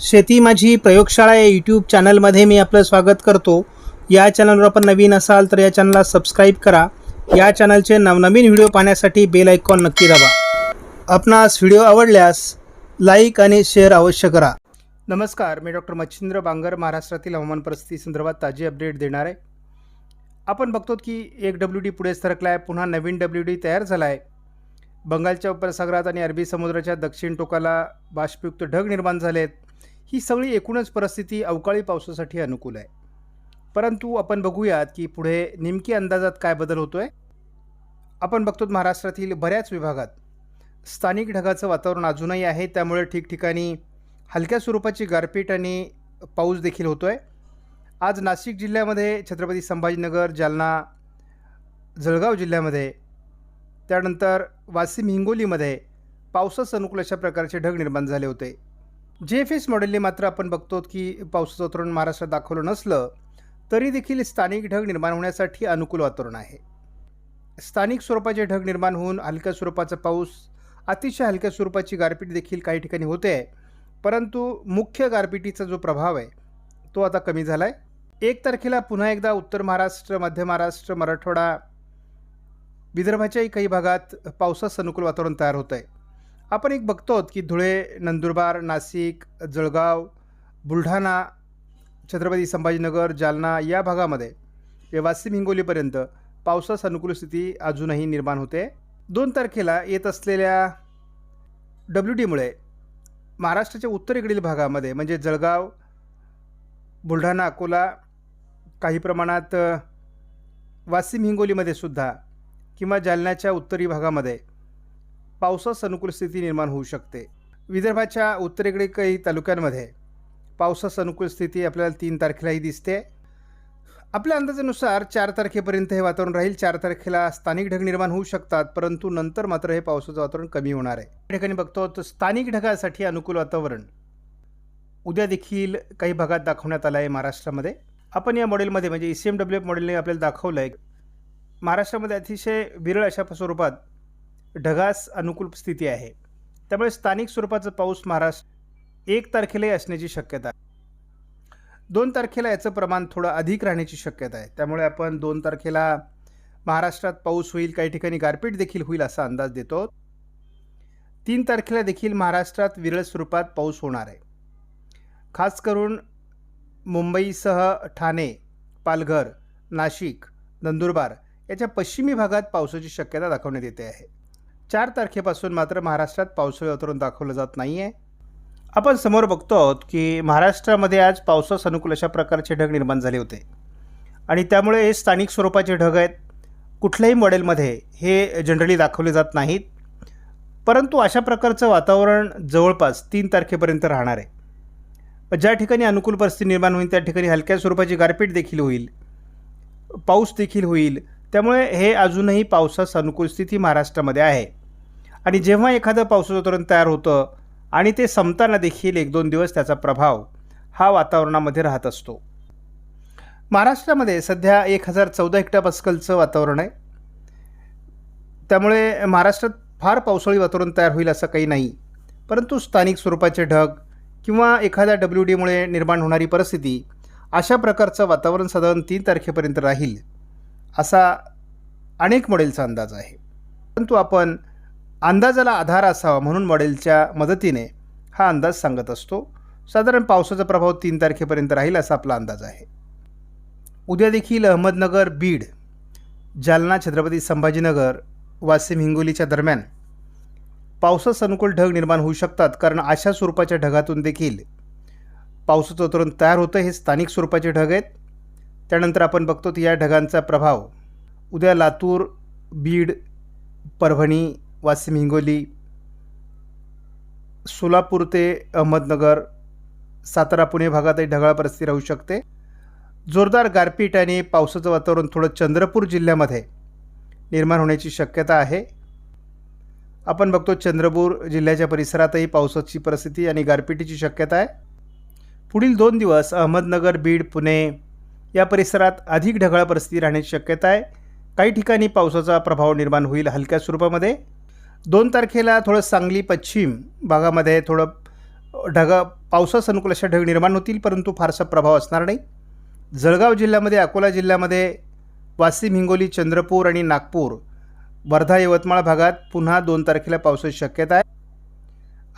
शेती माझी प्रयोगशाळा या यूट्यूब चॅनलमध्ये मी आपलं स्वागत करतो. या चॅनलवर आपण नवीन असाल तर या चॅनलला सबस्क्राईब करा. या चॅनलचे नवनवीन व्हिडिओ पाहण्यासाठी बेल आयकॉन नक्की दाबा. आपणास व्हिडिओ आवडल्यास लाईक आणि शेअर अवश्य करा. नमस्कार मी डॉक्टर मच्छिंद्र बांगर महाराष्ट्रातील हवामान परिस्थिती संदर्भात ताजी अपडेट देणार आहे. आपण बघतो की एक डब्ल्यू डी पुढे सरकला आहे पुन्हा नवीन डब्ल्यू डी तयार झाला आहे बंगालच्या उपसागरात आणि अरबी समुद्राच्या दक्षिण टोकाला बाष्पयुक्त ढग निर्माण झाले आहेत ही सगळी एकूणच परिस्थिती अवकाळी पावसासाठी अनुकूल आहे. परंतु आपण बघूयात की पुढे नेमकी अंदाजात काय बदल होतो आहे आपण बघतो महाराष्ट्रातील बऱ्याच विभागात स्थानिक ढगाचं वातावरण अजूनही आहे. त्यामुळे ठिकठिकाणी हलक्या स्वरूपाची गारपीट आणि पाऊस देखील होतो आहे आज नाशिक जिल्ह्यामध्ये छत्रपती संभाजीनगर जालना जळगाव जिल्ह्यामध्ये त्यानंतर वाशिम हिंगोलीमध्ये पावसास अनुकूल अशा प्रकारचे ढग निर्माण झाले होते. जे एफ एस मॉडेलने मात्र आपण बघतो की पावसाचं वातावरण महाराष्ट्रात दाखवलं नसलं तरी देखील स्थानिक ढग निर्माण होण्यासाठी अनुकूल वातावरण आहे. स्थानिक स्वरूपाचे ढग निर्माण होऊन हलक्या स्वरूपाचा पाऊस अतिशय हलक्या स्वरूपाची गारपीट देखील काही ठिकाणी होते आहे. परंतु मुख्य गारपिटीचा जो प्रभाव आहे तो आता कमी झाला आहे एक तारखेला पुन्हा एकदा उत्तर महाराष्ट्र मध्य महाराष्ट्र मराठवाडा विदर्भाच्याही काही भागात पावसास अनुकूल वातावरण तयार होतं आहे आपण एक बघतो की धुळे नंदुरबार नाशिक जळगाव बुलढाणा छत्रपती संभाजीनगर जालना या भागामध्ये वाशिम हिंगोलीपर्यंत पावसास अनुकूल स्थिती अजूनही निर्माण होते. दोन तारखेला येत असलेल्या डब्ल्यू डीमुळे महाराष्ट्राच्या उत्तरेकडील भागामध्ये म्हणजे जळगाव बुलढाणा अकोला काही प्रमाणात वाशिम हिंगोलीमध्ये सुद्धा किंवा जालन्याच्या उत्तरी भागामध्ये पावसास अनुकूल स्थिती निर्माण होऊ शकते. विदर्भाच्या उत्तरेकडे काही तालुक्यांमध्ये पावसास अनुकूल स्थिती आपल्याला तीन तारखेलाही दिसते. आपल्या अंदाजानुसार चार तारखेपर्यंत हे वातावरण राहील. चार तारखेला स्थानिक ढग निर्माण होऊ शकतात परंतु नंतर मात्र हे पावसाचं वातावरण कमी होणार आहे. या ठिकाणी बघतो तर स्थानिक ढगासाठी अनुकूल वातावरण उद्या देखील काही भागात दाखवण्यात आलं आहे महाराष्ट्रामध्ये. आपण या मॉडेलमध्ये म्हणजे E C M W F मॉडेलने आपल्याला दाखवलं आहे महाराष्ट्रामध्ये अतिशय विरळ अशा स्वरूपात ढगास अनुकूल स्थिती आहे. त्यामुळे स्थानिक स्वरूपाचा पाऊस महाराष्ट्र एक तारखेलाही असण्याची शक्यता आहे. दोन तारखेला याचं प्रमाण थोडं अधिक राहण्याची शक्यता आहे. त्यामुळे आपण दोन तारखेला महाराष्ट्रात पाऊस होईल काही ठिकाणी गारपीट देखील होईल असा अंदाज देतो. तीन तारखेला देखील महाराष्ट्रात विरळ स्वरूपात पाऊस होणार आहे. खास करून मुंबईसह ठाणे पालघर नाशिक नंदुरबार याच्या पश्चिमी भागात पावसाची शक्यता दाखवण्यात येते आहे. चार तारखेपासून मात्र महाराष्ट्रात पावसाळी वातावरण दाखवलं जात नाही आहे आपण समोर बघतो आहोत की महाराष्ट्रामध्ये आज पावसास अनुकूल अशा प्रकारचे ढग निर्माण झाले होते. आणि त्यामुळे हे स्थानिक स्वरूपाचे ढग आहेत. कुठल्याही मॉडेलमध्ये हे जनरली दाखवले जात नाहीत. परंतु अशा प्रकारचं वातावरण जवळपास तीन तारखेपर्यंत राहणार आहे. ज्या ठिकाणी अनुकूल परिस्थिती निर्माण होईल त्या ठिकाणी हलक्या स्वरूपाची गारपीट देखील होईल. पाऊस देखील होईल. त्यामुळे हे अजूनही पावसास अनुकूल स्थिती महाराष्ट्रामध्ये आहे. आणि जेव्हा एखादं पावसाचं वातावरण तयार होतं आणि ते संपताना देखील एक दोन दिवस त्याचा प्रभाव हा वातावरणामध्ये राहत असतो. महाराष्ट्रामध्ये सध्या एक हजार चौदा हेक्टापास्कलचं वातावरण आहे. त्यामुळे महाराष्ट्रात फार पावसाळी वातावरण तयार होईल असं काही नाही. परंतु स्थानिक स्वरूपाचे ढग किंवा एखाद्या डब्ल्यू डीमुळे निर्माण होणारी परिस्थिती अशा प्रकारचं वातावरण साधारण तीन तारखेपर्यंत राहील. असा अनेक मॉडेलचा अंदाज आहे. परंतु आपण अंदाजाला आधार असावा म्हणून मॉडेलच्या मदतीने हा अंदाज सांगत असतो. साधारण पावसाचा प्रभाव तीन तारखेपर्यंत राहील असा आपला अंदाज आहे. उद्या देखील अहमदनगर बीड जालना छत्रपती संभाजीनगर वाशिम हिंगोलीच्या दरम्यान पावसास अनुकूल ढग निर्माण होऊ शकतात कारण अशा स्वरूपाच्या ढगातून देखील पावसाचं वातावरण तयार होतं हे स्थानिक स्वरूपाचे ढग आहेत. त्यानंतर आपण बघतो की या ढगांचा प्रभाव उद्या लातूर बीड परभणी वाशिम हिंगोली सोलापूर ते अहमदनगर सातारा पुणे भागातही ढगाळ परिस्थिती राहू शकते. जोरदार गारपीट आणि पावसाचं वातावरण थोडं चंद्रपूर जिल्ह्यामध्ये निर्माण होण्याची शक्यता आहे. आपण बघतो चंद्रपूर जिल्ह्याच्या परिसरातही पावसाची परिस्थिती आणि गारपिटीची शक्यता आहे. पुढील दोन दिवस अहमदनगर बीड पुणे या परिसरात अधिक ढगाळ परिस्थिती राहण्याची शक्यता आहे. काही ठिकाणी पावसाचा प्रभाव निर्माण होईल हलक्या स्वरूपामध्ये. दोन तारखेला थोडं सांगली पश्चिम भागामध्ये थोडं ढगा पावसास अनुकूल अशा ढग निर्माण होतील परंतु फारसा प्रभाव असणार नाही. जळगाव जिल्ह्यामध्ये अकोला जिल्ह्यामध्ये वाशिम हिंगोली चंद्रपूर आणि नागपूर वर्धा यवतमाळ भागात पुन्हा दोन तारखेला पावसाची शक्यता आहे.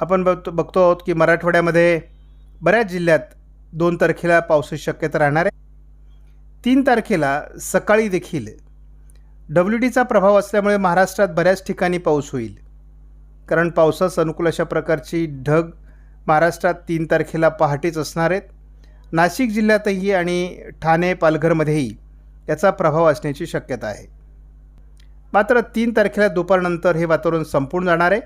आपण बघतो बघतो आहोत की मराठवाड्यामध्ये बऱ्याच जिल्ह्यात दोन तारखेला पावसाची शक्यता राहणार आहे. तीन तारखेला सकाळी देखील डब्ल्यू डीचा प्रभाव असल्यामुळे महाराष्ट्रात बऱ्याच ठिकाणी पाऊस होईल. कारण पावसास अनुकूल अशा प्रकारची ढग महाराष्ट्रात तीन तारखेला पहाटेच असणार आहेत. नाशिक जिल्ह्यातही आणि ठाणे पालघरमध्येही याचा प्रभाव असण्याची शक्यता आहे. मात्र तीन तारखेला दुपारनंतर हे वातावरण संपून जाणार आहे.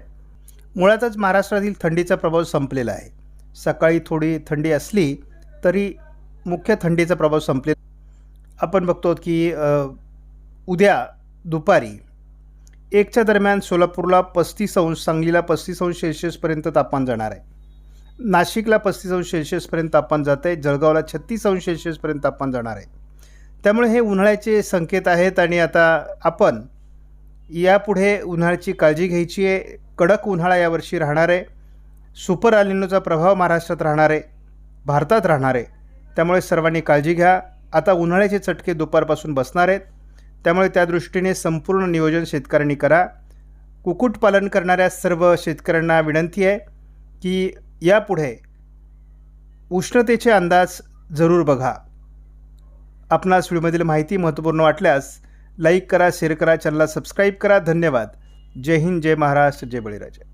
मुळातच महाराष्ट्रातील थंडीचा प्रभाव संपलेला आहे. सकाळी थोडी थंडी असली तरी मुख्य थंडीचा प्रभाव संपले आपण बघतो की उद्या दुपारी एकच्या दरम्यान सोलापूरला पस्तीस अंश सांगलीला पस्तीस अंश सेल्शियसपर्यंत तापमान जाणार आहे. नाशिकला पस्तीस अंश सेल्सिअसपर्यंत तापमान जात आहे. जळगावला छत्तीस अंश सेल्शियसपर्यंत तापमान जाणार आहे. त्यामुळे हे उन्हाळ्याचे संकेत आहेत आणि आता आपण यापुढे उन्हाळ्याची काळजी घ्यायची आहे. कडक उन्हाळा यावर्षी राहणार आहे. सुपर अलिनोचा प्रभाव महाराष्ट्रात राहणार आहे. भारतात राहणार आहे. त्यामुळे सर्वांनी काळजी घ्या. आता उन्हाळ्याचे चटके दुपारपासून बसणार आहेत. त्यामुळे त्या दृष्टीने संपूर्ण नियोजन शेतकऱ्यांनी करा. कुक्कुटपालन करणाऱ्या सर्व शेतकऱ्यांना विनंती आहे की यापुढे उष्णतेचे अंदाज जरूर बघा. आपणास व्हिडिओमधील माहिती महत्त्वपूर्ण वाटल्यास लाईक करा शेअर करा चॅनलला सबस्क्राईब करा. धन्यवाद. जय हिंद जय महाराष्ट्र जय बळीराजा.